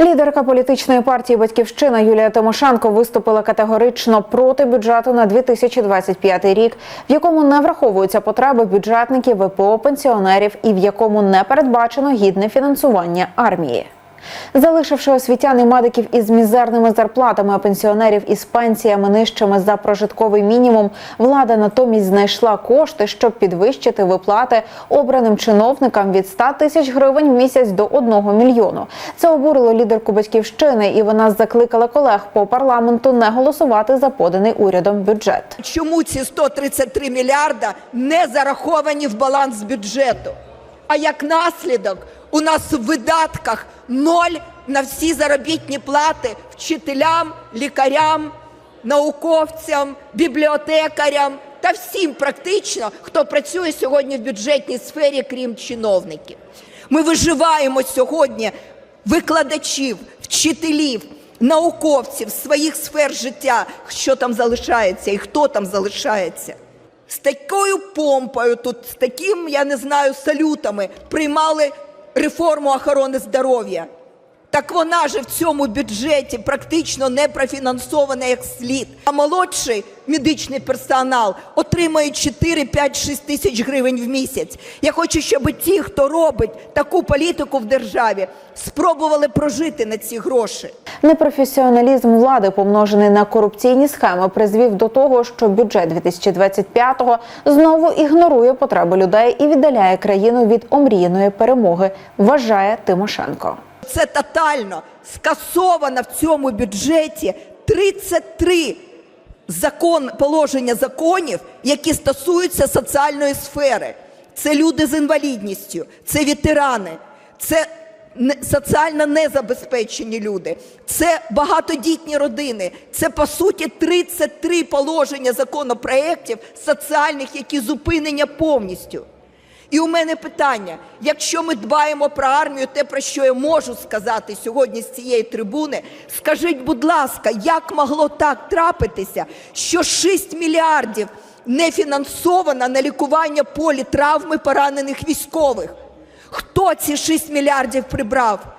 Лідерка політичної партії Батьківщина Юлія Тимошенко виступила категорично проти бюджету на 2025 рік, в якому не враховуються потреби бюджетників, ВПО, пенсіонерів і в якому не передбачено гідне фінансування армії. Залишивши освітян і медиків із мізерними зарплатами, а пенсіонерів із пенсіями нижчими за прожитковий мінімум, влада натомість знайшла кошти, щоб підвищити виплати обраним чиновникам від 100 тисяч гривень в місяць до 1 мільйону. Це обурило лідерку батьківщини, і вона закликала колег по парламенту не голосувати за поданий урядом бюджет. Чому ці 133 мільярда не зараховані в баланс бюджету? А як наслідок, у нас в видатках ноль на всі заробітні плати вчителям, лікарям, науковцям, бібліотекарям та всім практично, хто працює сьогодні в бюджетній сфері, крім чиновників. Ми виживаємо сьогодні викладачів, вчителів, науковців своїх сфер життя, що там залишається і хто там залишається. З такою помпою, тут з таким, я не знаю, салютами приймали реформу охорони здоров'я. Так вона же в цьому бюджеті практично не профінансована як слід. А молодший медичний персонал отримує 4, 5, 6 тисяч гривень в місяць. Я хочу, щоб ті, хто робить таку політику в державі, спробували прожити на ці гроші. Непрофесіоналізм влади, помножений на корупційні схеми, призвів до того, що бюджет 2025-го знову ігнорує потреби людей і віддаляє країну від омріяної перемоги, вважає Тимошенко. Це тотально скасовано в цьому бюджеті 33 закон, положення законів, які стосуються соціальної сфери. Це люди з інвалідністю, це ветерани, це соціально незабезпечені люди, це багатодітні родини. Це по суті 33 положення законопроєктів соціальних, які зупинені повністю. І у мене питання: якщо ми дбаємо про армію, те про що я можу сказати сьогодні з цієї трибуни, скажіть, будь ласка, як могло так трапитися, що 6 мільярдів не фінансовано на лікування політравми поранених військових? Хто ці 6 мільярдів прибрав?